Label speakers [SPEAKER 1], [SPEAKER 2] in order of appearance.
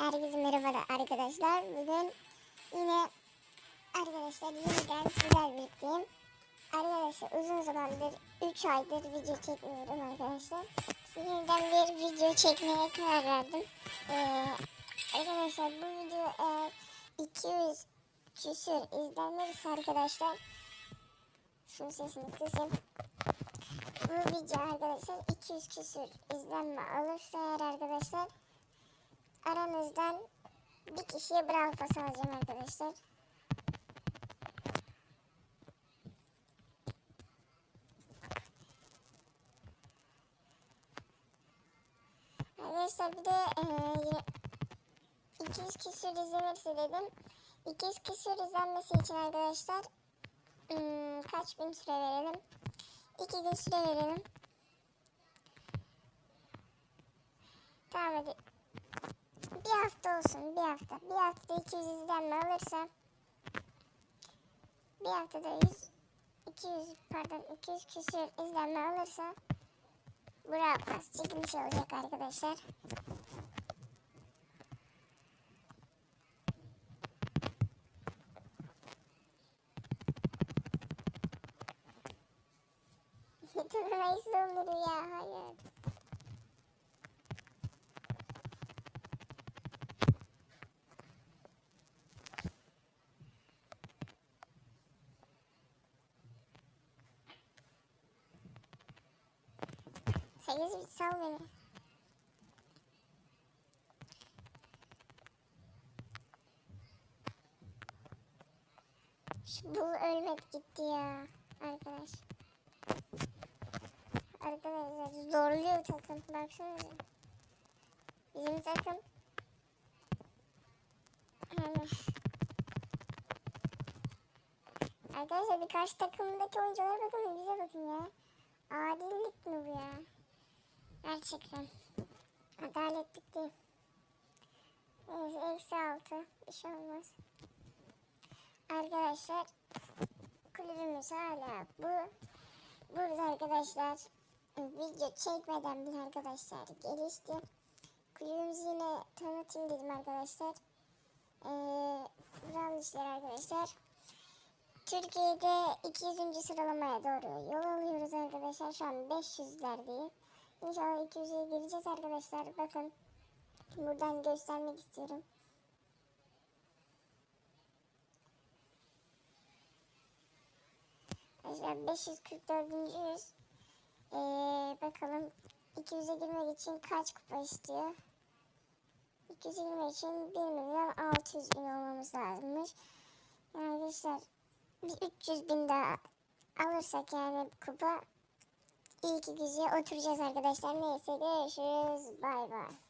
[SPEAKER 1] Herkese merhaba arkadaşlar. Bugün yine arkadaşlar yeniden sizler birlikteyim. Arkadaşlar uzun zamandır 3 aydır video çekmiyorum arkadaşlar. Yeniden bir video çekmeye karar verdim. Ee, arkadaşlar bu video eğer 200 küsür izlenirse arkadaşlar şunun sesini kısayım. Bu video arkadaşlar 200 küsür izlenme alırsa eğer arkadaşlar aranızdan bir kişiye bravo pas alacağım arkadaşlar. Arkadaşlar bir de eee 200 küsür izlenirse dedim. 200 küsür izlenmesi için arkadaşlar hmm, kaç gün süre verelim? 2 gün süre verelim. Tamam hadi olsun bir hafta. Bir haftada 200 izlenme alırsa bir haftada 100 200 pardon 200 küsür izlenme alırsa Bravo pas çekilmiş olacak arkadaşlar. Tırnayı donduruyor ya hayır. Sekiz bit sal beni. Şu bul ölmek gitti ya arkadaş. Arkadaşlar zorluyor takım. Baksanıza. Bizim takım. Yani. Arkadaşlar birkaç takımdaki oyunculara bakın bize bakın ya. Adillik mi bu ya? Gerçekten. Adaletlik değil. Neyse eksi altı. Bir şey olmaz. Arkadaşlar kulübümüz hala bu. Burada arkadaşlar video çekmeden bir arkadaşlar gelişti. Kulübümüzü yine tanıtayım dedim arkadaşlar. Ee, işler arkadaşlar. Türkiye'de 200. sıralamaya doğru yol alıyoruz arkadaşlar. Şu an 500'lerdeyim. İnşallah 200'e gireceğiz arkadaşlar. Bakın buradan göstermek istiyorum. Arkadaşlar 544. yüz. Ee, bakalım 200'e girmek için kaç kupa istiyor? 200'e girmek için 1 milyon 600 bin olmamız lazımmış. Yani arkadaşlar bir 300 bin daha alırsak yani kupa iyi ki güzel oturacağız arkadaşlar. Neyse görüşürüz. Bay bay.